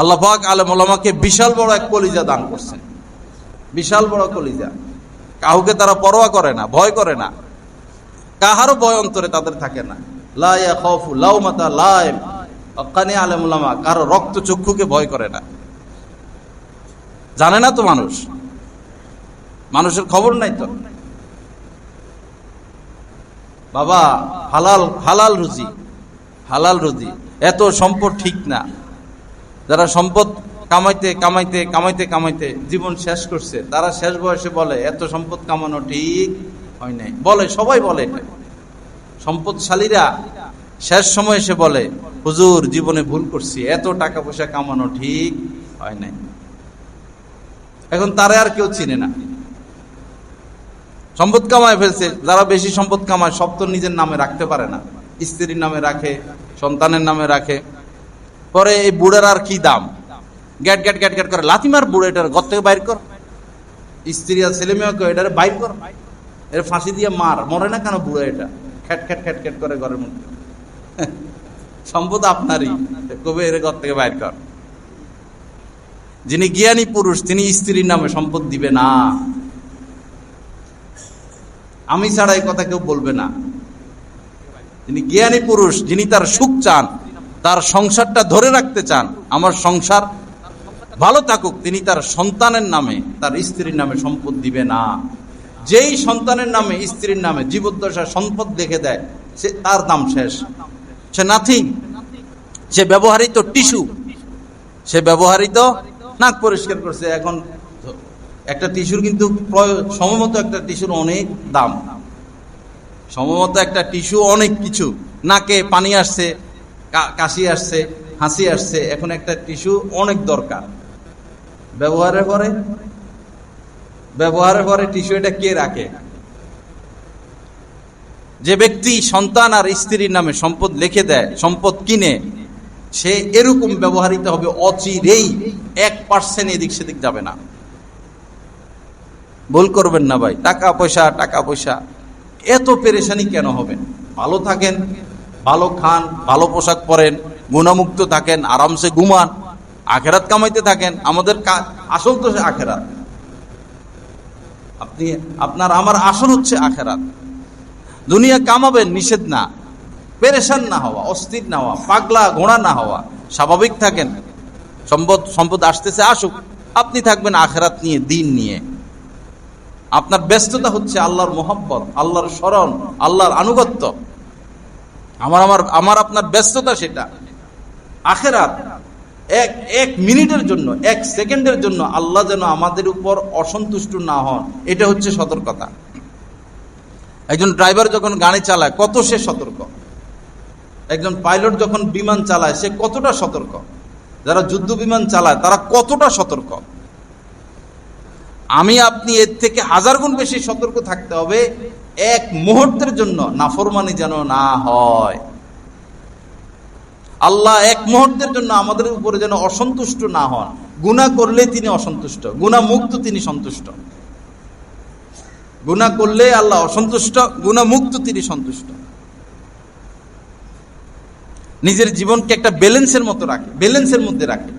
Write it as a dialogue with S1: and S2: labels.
S1: আল্লাহ পাক আলম ওলামাকে বিশাল বড় এক কলিজা দান করছেন। বিশাল বড় কলিজা। কাউকে তারা পরোয়া করে না, ভয় করে না। কাহারও ভয় অন্তরে তাদের থাকে না। কারও রক্ত চক্ষুকে ভয় করে না। জানে না তো মানুষ? মানুষের খবর নাই তো? বাবা, হালাল হালাল রুজি। হালাল রুজি। এত সম্পদ ঠিক না। যারা সম্পদ কামাইতে কামাইতে কামাইতে কামাইতে জীবন শেষ করছে, তারা শেষ বয়সে বলে, এত সম্পদ কামানো ঠিক হয় নাই। বলে, সবাই বলে সম্পদশালীরা শেষ সময় এসে বলে, হুজুর, জীবনে ভুল করছি, এত টাকা পয়সা কামানো ঠিক হয় নাই। এখন তারা আর কেউ চিনে না। সম্পদ কামায় ফেলছে, যারা বেশি সম্পদ কামায়, সব তো নিজের নামে রাখতে পারে না। স্ত্রীর নামে রাখে, সন্তানের নামে রাখে। পরে এই বুড়ের আর কি দাম? গ্যাট গ্যাট গ্যাট গ্যাট করে লাথিমার বুড়ো এটার ঘর থেকে বাইর কর। স্ত্রী আর ছেলে মেয়েকে এটার বাইর কর। এর ফাঁসি দিয়ে মার। মরে না কেন বুড়ো এটা? খ্যাট খ্যাট খ্যাট খ্যাট করে ঘরের মধ্যে। সম্পদ আপনারই। কবে এর ঘর থেকে বাইর কর। যিনি জ্ঞানী পুরুষ, তিনি স্ত্রীর নামে সম্পদ দিবে না। আমি ছাড়া এই কথা কেউ বলবে না। তিনি জ্ঞানী পুরুষ, যিনি তার সুখ চান তার সংসারটা ধরে রাখতে চান, আমার সংসার ভালো থাকুক, তিনি তার সন্তানের নামে, তার স্ত্রীর নামে সম্পদ দিবে না। যেই সন্তানের নামে, স্ত্রীর নামে জীবদ্দশা সম্পদ দেখে দেয়, সে তার দাম শেষ। সে নাথিং, সে ব্যবহারিত টিস্যু, সে ব্যবহারিত নাক পরিষ্কার করছে। এখন একটা টিস্যুর কিন্তু সময়মতো একটা টিস্যুর অনেক দাম। সময়মতো একটা টিস্যু অনেক কিছু। নাকে পানি আসছে কাশি আসছে, হাসি আসছে, এখন একটা টিস্যু অনেক দরকার। ব্যবহারের পরে? ব্যবহারের পরে টিস্যু এটা কে রাখে? যে ব্যক্তি সন্তান আর স্ত্রীর নামে সম্পদ লিখে দেয়, সম্পদ কিনে, সে এরকম ব্যবহৃত হবে অচিরেই। এক পার্সেন্ট এদিক সেদিক যাবে না। ভুল করবেন না ভাই। টাকা পয়সা টাকা পয়সা। এত পেরেশানি কেন হবেন? ভালো থাকেন। ভালো খান, ভালো পোশাক পরেন, গুণামুক্ত থাকেন, আরামসে ঘুমান, আখেরাত কামাইতে থাকেন, আমাদের আসল তো সে আখেরাত। আপনি, আপনার, আমার আসল হচ্ছে আখেরাত। দুনিয়া কামাবেন, নিষেধ না। পেরেশান না হওয়া, অস্থির না হওয়া, পাগলা, ঘোড়া না হওয়া, স্বাভাবিক থাকেন। সম্পদ সম্পদ আসতেছে, আসুক। আপনি থাকবেন আখেরাত নিয়ে, দিন নিয়ে। আপনার ব্যস্ততা হচ্ছে আল্লাহর মোহাব্বত, আল্লাহর স্মরণ, আল্লাহর আনুগত্য। আমার আমার আমার আপনার ব্যস্ততা সেটা। আখেরাত এক এক মিনিটের জন্য, এক সেকেন্ডের জন্য আল্লাহ যেন আমাদের উপর অসন্তুষ্ট না হন, এটা হচ্ছে সতর্কতা। একজন ড্রাইভার যখন গাড়ি চালায়, কত সে সতর্ক? একজন পাইলট যখন বিমান চালায়, সে কতটা সতর্ক? যারা যুদ্ধ বিমান চালায়, তারা কতটা সতর্ক? আমি আপনি এর থেকে হাজার গুণ বেশি সতর্ক থাকতে হবে। এক মুহূর্তের জন্য নাফরমানি যেন না হয়। আল্লাহ এক মুহূর্তের জন্য আমাদের উপরে যেন অসন্তুষ্ট না হন। গুণা করলে তিনি অসন্তুষ্ট গুণা মুক্ত তিনি সন্তুষ্ট। গুণা করলে আল্লাহ অসন্তুষ্ট গুণা মুক্ত তিনি সন্তুষ্ট। নিজের জীবনকে একটা ব্যালেন্সের মতো রাখে, ব্যালেন্সের মধ্যে রাখে।